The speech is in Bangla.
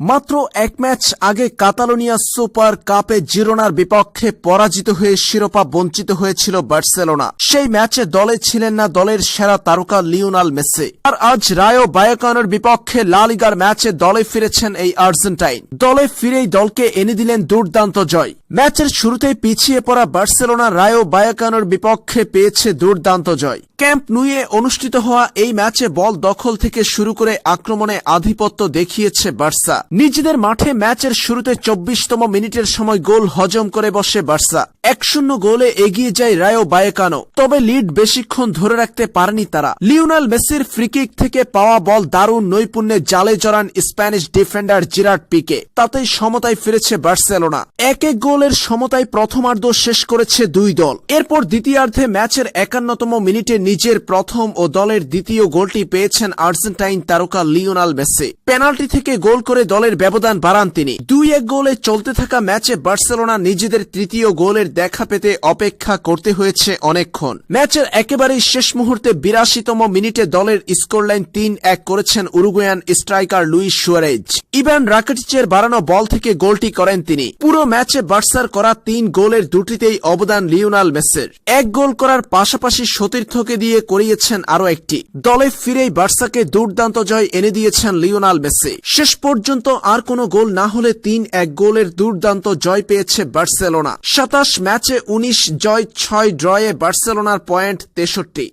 মাত্র এক ম্যাচ আগে কাতালোনিয়া সুপার কাপে জিরোনার বিপক্ষে পরাজিত হয়ে শিরোপা বঞ্চিত হয়েছিল বার্সেলোনা। সেই ম্যাচে দলে ছিলেন না দলের সেরা তারকা লিওনাল মেসি। আর আজ রায়ো বায়োকানোর বিপক্ষে লালিগার ম্যাচে দলে ফিরেছেন এই আর্জেন্টাইন। দলে ফিরেই দলকে এনে দিলেন দুর্দান্ত জয়। ম্যাচের শুরুতেই পিছিয়ে পড়া বার্সেলোনা রায়ো বায়াকানোর বিপক্ষে পেয়েছে দুর্দান্ত জয়। ক্যাম্প নুয়ে অনুষ্ঠিত হওয়া এই ম্যাচে বল দখল থেকে শুরু করে আক্রমণে আধিপত্য দেখিয়েছে বার্সা। নিজেদের মাঠে ম্যাচের শুরুতে চব্বিশতম মিনিটের সময় গোল হজম করে বসে বার্সা। এক শূন্য গোলে এগিয়ে যায় রায়ো বায়েকানো। তবে লিড বেশিক্ষণ ধরে রাখতে পারেনি তারা। লিওনাল মেসির ফ্রিকিক থেকে পাওয়া বল দারুণ নৈপুণ্যে জালে জড়ান স্প্যানিশ ডিফেন্ডার জিরার্ড পিকে। তাতেই সমতায় ফিরেছে বার্সেলোনা। এক এক গোলের সমতায় প্রথমার্ধ শেষ করেছে দুই দল। এরপর দ্বিতীয়ার্ধে ম্যাচের একান্নতম মিনিটে নিজের প্রথম ও দলের দ্বিতীয় গোলটি পেয়েছেন আর্জেন্টাইন তারকা লিওনাল মেসি। পেনাল্টি থেকে গোল করে দলের ব্যবধান বাড়ান তিনি। দুই এক গোলে চলতে থাকা ম্যাচে বার্সেলোনা নিজেদের তৃতীয় গোলের দেখা পেতে অপেক্ষা করতে হয়েছে অনেকক্ষণ। ম্যাচের একেবারেই শেষ মুহূর্তে বিরাশিতম মিনিটে দলের স্কোরলাইন তিন এক করেছেন Uruguayan striker Luis Suarez. Ivan রাকেটিচের বাড়ানো বল থেকে গোলটি করেন তিনি। পুরো ম্যাচে বার্সার করা তিন গোলের দুটিতেই অবদান লিওনাল মেসের। এক গোল করার পাশাপাশি সতীর্থকে দিয়ে করিয়েছেন আরও একটি। দলে ফিরেই বার্সাকে দুর্দান্ত জয় এনে দিয়েছেন লিওনাল মেসি। শেষ পর্যন্ত আর কোনো গোল না হলে তিন এক গোলের দুর্দান্ত জয় পেয়েছে বার্সেলোনা। সাতাশ ম্যাচে উনিশ জয়, ছয় ড্রয়ে বার্সেলোনার পয়েন্ট তেষট্টি।